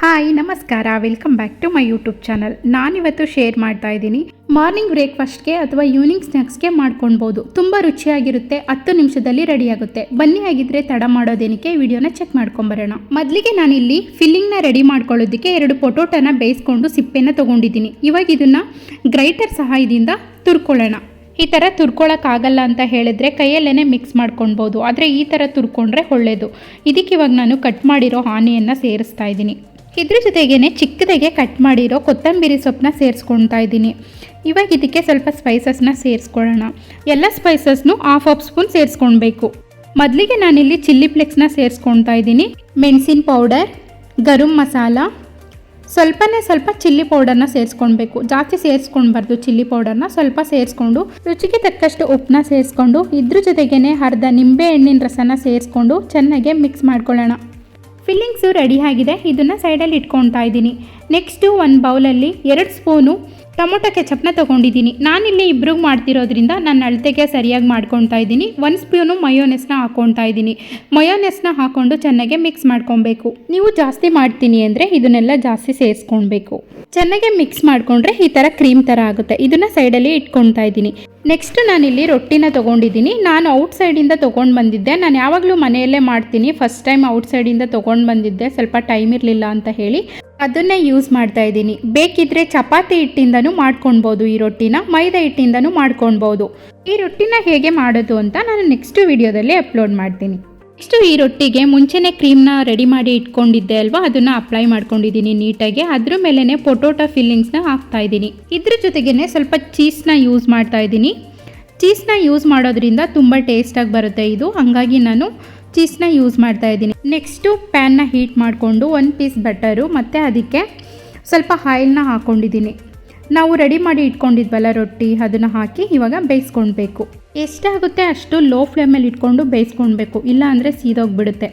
Hi, ನಮಸ್ಕಾರ. Welcome back to my YouTube channel ನಾನಿವತ್ತು share ಮಾಡ್ತಾ ಇದ್ದೀನಿ. ಮಾರ್ನಿಂಗ್ ಬ್ರೇಕ್ಫಾಸ್ಟ್ಗೆ ಅಥವಾ ಈವ್ನಿಂಗ್ ಸ್ನ್ಯಾಕ್ಸ್ಗೆ ಮಾಡ್ಕೊಳ್ಬೋದು. ತುಂಬ ರುಚಿಯಾಗಿರುತ್ತೆ. ಹತ್ತು ನಿಮಿಷದಲ್ಲಿ ರೆಡಿ ಆಗುತ್ತೆ. ಬನ್ನಿ ಆಗಿದ್ರೆ ತಡ ಮಾಡೋದೇನಕ್ಕೆ ವಿಡಿಯೋನ ಚೆಕ್ ಮಾಡ್ಕೊಂಬರೋಣ. ಮೊದಲಿಗೆ ನಾನಿಲ್ಲಿ ಫಿಲ್ಲಿಂಗ್ನ ರೆಡಿ ಮಾಡ್ಕೊಳ್ಳೋದಕ್ಕೆ ಎರಡು ಪೊಟೋಟನ ಬೇಯಿಸ್ಕೊಂಡು ಸಿಪ್ಪೆನ ತೊಗೊಂಡಿದ್ದೀನಿ. ಇವಾಗ ಇದನ್ನು ಗ್ರೈಟರ್ ಸಹಾಯದಿಂದ ತುರ್ಕೊಳ್ಳೋಣ. ಈ ಥರ ತುರ್ಕೊಳ್ಳೋಕ್ಕಾಗಲ್ಲ ಅಂತ ಹೇಳಿದ್ರೆ ಕೈಯಲ್ಲೇ ಮಿಕ್ಸ್ ಮಾಡ್ಕೊಳ್ಬೋದು. ಆದರೆ ಈ ಥರ ತುರ್ಕೊಂಡ್ರೆ ಒಳ್ಳೆಯದು ಇದಕ್ಕೆ ಇವಾಗ ನಾನು ಕಟ್ ಮಾಡಿರೋ ಹಾನಿಯನ್ನು ಸೇರಿಸ್ತಾ ಇದ್ದೀನಿ. ಇದ್ರ ಜೊತೆಗೇ ಚಿಕ್ಕದಾಗೆ ಕಟ್ ಮಾಡಿರೋ ಕೊತ್ತಂಬರಿ ಸೊಪ್ಪನ್ನ ಸೇರಿಸ್ಕೊಳ್ತಾ ಇದ್ದೀನಿ. ಇವಾಗ ಇದಕ್ಕೆ ಸ್ವಲ್ಪ ಸ್ಪೈಸಸ್ನ ಸೇರಿಸ್ಕೊಳ್ಳೋಣ. ಎಲ್ಲ ಸ್ಪೈಸಸ್ನು ಹಾಫ್ ಹಾಫ್ ಸ್ಪೂನ್ ಸೇರಿಸ್ಕೊಳ್ಬೇಕು. ಮೊದಲಿಗೆ ನಾನಿಲ್ಲಿ ಚಿಲ್ಲಿ ಫ್ಲೆಕ್ಸ್ನ ಸೇರಿಸ್ಕೊಳ್ತಾ ಇದ್ದೀನಿ. ಮೆಣಸಿನ ಪೌಡರ್ ಗರಂ ಮಸಾಲ, ಸ್ವಲ್ಪನೇ ಸ್ವಲ್ಪ ಚಿಲ್ಲಿ ಪೌಡರ್ನ ಸೇರಿಸ್ಕೊಳ್ಬೇಕು. ಜಾಸ್ತಿ ಸೇರಿಸ್ಕೊಳ್ಬಾರ್ದು ಚಿಲ್ಲಿ ಪೌಡರ್ನ ಸ್ವಲ್ಪ ಸೇರಿಸ್ಕೊಂಡು ರುಚಿಗೆ ತಕ್ಕಷ್ಟು ಉಪ್ಪನ್ನ ಸೇರಿಸ್ಕೊಂಡು ಇದ್ರ ಜೊತೆಗೇ ಅರ್ಧ ನಿಂಬೆ ಹಣ್ಣಿನ ರಸನ ಸೇರಿಸ್ಕೊಂಡು ಚೆನ್ನಾಗಿ ಮಿಕ್ಸ್ ಮಾಡ್ಕೊಳ್ಳೋಣ. ಫಿಲ್ಲಿಂಗ್ಸು ರೆಡಿ ಆಗಿದೆ. ಇದನ್ನು ಸೈಡಲ್ಲಿ ಇಟ್ಕೊಳ್ತಾ ಇದ್ದೀನಿ. ನೆಕ್ಸ್ಟು ಒಂದು ಬೌಲಲ್ಲಿ ಎರಡು ಸ್ಪೂನು ಟೊಮೊಟೊ ಕೆಚಪ್ನ ತೊಗೊಂಡಿದ್ದೀನಿ. ನಾನಿಲ್ಲಿ ಇಬ್ರಿಗೆ ಮಾಡ್ತಿರೋದ್ರಿಂದ ನಾನು ಅಳತೆಗೆ ಸರಿಯಾಗಿ ಮಾಡ್ಕೊತಾ ಇದ್ದೀನಿ. ಒಂದು ಸ್ಪೂನು ಮಯೋನೆಸ್ನ ಹಾಕ್ಕೊತಾ ಇದ್ದೀನಿ. ಮಯೋನೆಸ್ನ ಹಾಕ್ಕೊಂಡು ಚೆನ್ನಾಗಿ ಮಿಕ್ಸ್ ಮಾಡ್ಕೊಬೇಕು ನೀವು ಜಾಸ್ತಿ ಮಾಡ್ತೀನಿ ಅಂದರೆ ಇದನ್ನೆಲ್ಲ ಜಾಸ್ತಿ ಸೇರಿಸ್ಕೊಳ್ಬೇಕು. ಚೆನ್ನಾಗಿ ಮಿಕ್ಸ್ ಮಾಡಿಕೊಂಡ್ರೆ ಈ ಥರ ಕ್ರೀಮ್ ಥರ ಆಗುತ್ತೆ. ಇದನ್ನು ಸೈಡಲ್ಲಿ ಇಟ್ಕೊತಾ ಇದ್ದೀನಿ. ನೆಕ್ಸ್ಟ್ ನಾನಿಲ್ಲಿ ರೊಟ್ಟಿನ ತೊಗೊಂಡಿದ್ದೀನಿ. ನಾನು ಔಟ್ ಸೈಡಿಂದ ತೊಗೊಂಡು ಬಂದಿದ್ದೆ. ನಾನು ಯಾವಾಗಲೂ ಮನೆಯಲ್ಲೇ ಮಾಡ್ತೀನಿ. ಫಸ್ಟ್ ಟೈಮ್ ಔಟ್ ಸೈಡಿಂದ ತೊಗೊಂಡು ಬಂದಿದ್ದೆ. ಸ್ವಲ್ಪ ಟೈಮ್ ಇರಲಿಲ್ಲ ಅಂತ ಹೇಳಿ. ಅದನ್ನೇ ಯೂಸ್ ಮಾಡ್ತಾ ಇದ್ದೀನಿ. ಬೇಕಿದ್ರೆ ಚಪಾತಿ ಹಿಟ್ಟಿಂದನೂ ಮಾಡ್ಕೊಳ್ಬೋದು ಈ ರೊಟ್ಟಿನ ಮೈದಾ ಹಿಟ್ಟಿಂದನೂ ಮಾಡ್ಕೊಳ್ಬೋದು ಈ ರೊಟ್ಟಿನ ಹೇಗೆ ಮಾಡೋದು ಅಂತ ನಾನು ನೆಕ್ಸ್ಟ್ ವಿಡಿಯೋದಲ್ಲಿ ಅಪ್ಲೋಡ್ ಮಾಡ್ತೀನಿ. ನೆಕ್ಸ್ಟು ಈ ರೊಟ್ಟಿಗೆ ಮುಂಚೆನೇ ಕ್ರೀಮ್ನ ರೆಡಿ ಮಾಡಿ ಇಟ್ಕೊಂಡಿದ್ದೆ ಅಲ್ವಾ? ಅದನ್ನು ಅಪ್ಲೈ ಮಾಡ್ಕೊಂಡಿದ್ದೀನಿ ನೀಟಾಗಿ. ಅದ್ರ ಮೇಲೇ ಪೊಟೋಟೊ ಫಿಲ್ಲಿಂಗ್ಸ್ನ ಹಾಕ್ತಾ ಇದ್ದೀನಿ. ಇದ್ರ ಜೊತೆಗೇ ಸ್ವಲ್ಪ ಚೀಸ್ನ ಯೂಸ್ ಮಾಡ್ತಾ ಇದ್ದೀನಿ. ಚೀಸ್ನ ಯೂಸ್ ಮಾಡೋದ್ರಿಂದ ತುಂಬ ಟೇಸ್ಟಾಗಿ ಬರುತ್ತೆ ಇದು. ಹಾಗಾಗಿ ನಾನು ಚೀಸ್ನ ಯೂಸ್ ಮಾಡ್ತಾ ಇದ್ದೀನಿ. ನೆಕ್ಸ್ಟು ಪ್ಯಾನ್ನ ಹೀಟ್ ಮಾಡಿಕೊಂಡು ಒಂದು ಪೀಸ್ ಬಟರು ಮತ್ತು ಅದಕ್ಕೆ ಸ್ವಲ್ಪ ಆಯಿಲ್ನ ಹಾಕ್ಕೊಂಡಿದ್ದೀನಿ ನಾವು ರೆಡಿ ಮಾಡಿ ಇಟ್ಕೊಂಡಿದ್ವಲ್ಲ ರೊಟ್ಟಿ, ಅದನ್ನು ಹಾಕಿ ಇವಾಗ ಬೇಯಿಸ್ಕೊಳ್ಬೇಕು. ಎಷ್ಟಾಗುತ್ತೆ ಅಷ್ಟು ಲೋ ಫ್ಲೇಮಲ್ಲಿ ಇಟ್ಕೊಂಡು ಬೇಯಿಸ್ಕೊಳ್ಬೇಕು. ಇಲ್ಲ ಅಂದರೆ ಸೀದೋಗ್ಬಿಡುತ್ತೆ.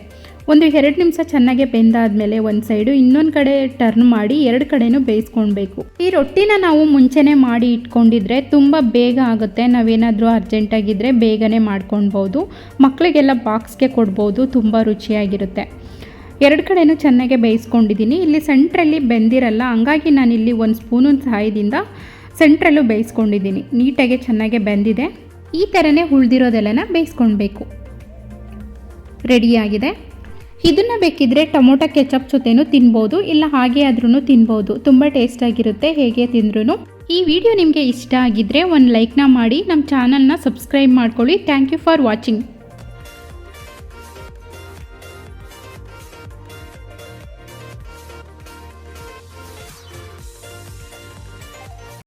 ಒಂದು ಎರಡು ನಿಮಿಷ ಚೆನ್ನಾಗಿ ಬೆಂದಾದ್ಮೇಲೆ ಒಂದು ಸೈಡು ಇನ್ನೊಂದು ಕಡೆ ಟರ್ನ್ ಮಾಡಿ ಎರಡು ಕಡೆನೂ ಬೇಯಿಸ್ಕೊಳ್ಬೇಕು ಈ ರೊಟ್ಟಿನ ನಾವು ಮುಂಚೆನೇ ಮಾಡಿ ಇಟ್ಕೊಂಡಿದ್ರೆ ತುಂಬ ಬೇಗ ಆಗುತ್ತೆ. ನಾವೇನಾದರೂ ಅರ್ಜೆಂಟಾಗಿದ್ದರೆ ಬೇಗನೆ ಮಾಡ್ಕೊಳ್ಬೋದು ಮಕ್ಕಳಿಗೆಲ್ಲ ಬಾಕ್ಸ್ಗೆ ಕೊಡ್ಬೋದು. ತುಂಬ ರುಚಿಯಾಗಿರುತ್ತೆ. ಎರಡು ಕಡೆನೂ ಚೆನ್ನಾಗಿ ಬೇಯಿಸ್ಕೊಂಡಿದ್ದೀನಿ ಇಲ್ಲಿ ಸೆಂಟ್ರಲ್ಲಿ ಬೆಂದಿರಲ್ಲ, ಹಂಗಾಗಿ ನಾನಿಲ್ಲಿ ಒಂದು ಸ್ಪೂನಿನ ಸಹಾಯದಿಂದ ಸೆಂಟ್ರಲ್ಲೂ ಬೇಯಿಸ್ಕೊಂಡಿದ್ದೀನಿ ನೀಟಾಗಿ ಚೆನ್ನಾಗೆ ಬೆಂದಿದೆ. ಈ ಥರನೇ ಉಳಿದಿರೋದೆಲ್ಲನ ಬೇಯಿಸ್ಕೊಳ್ಬೇಕು ರೆಡಿಯಾಗಿದೆ ಇದನ್ನು ಬೇಕಿದ್ರೆ ಟೊಮೊಟೊ ಕೆಚಪ್ ಜೊತೆನೂ ತಿನ್ಬೋದು, ಇಲ್ಲ ಹಾಗೆ ಆದ್ರೂ ತಿನ್ಬೋದು. ತುಂಬ ಟೇಸ್ಟಾಗಿರುತ್ತೆ ಹೇಗೆ ತಿಂದ್ರೂ ಈ ವಿಡಿಯೋ ನಿಮಗೆ ಇಷ್ಟ ಆಗಿದ್ರೆ ಒಂದು ಲೈಕ್ನ ಮಾಡಿ ನಮ್ಮ ಚಾನಲ್ನ ಸಬ್ಸ್ಕ್ರೈಬ್ ಮಾಡ್ಕೊಳ್ಳಿ. Thank you for watching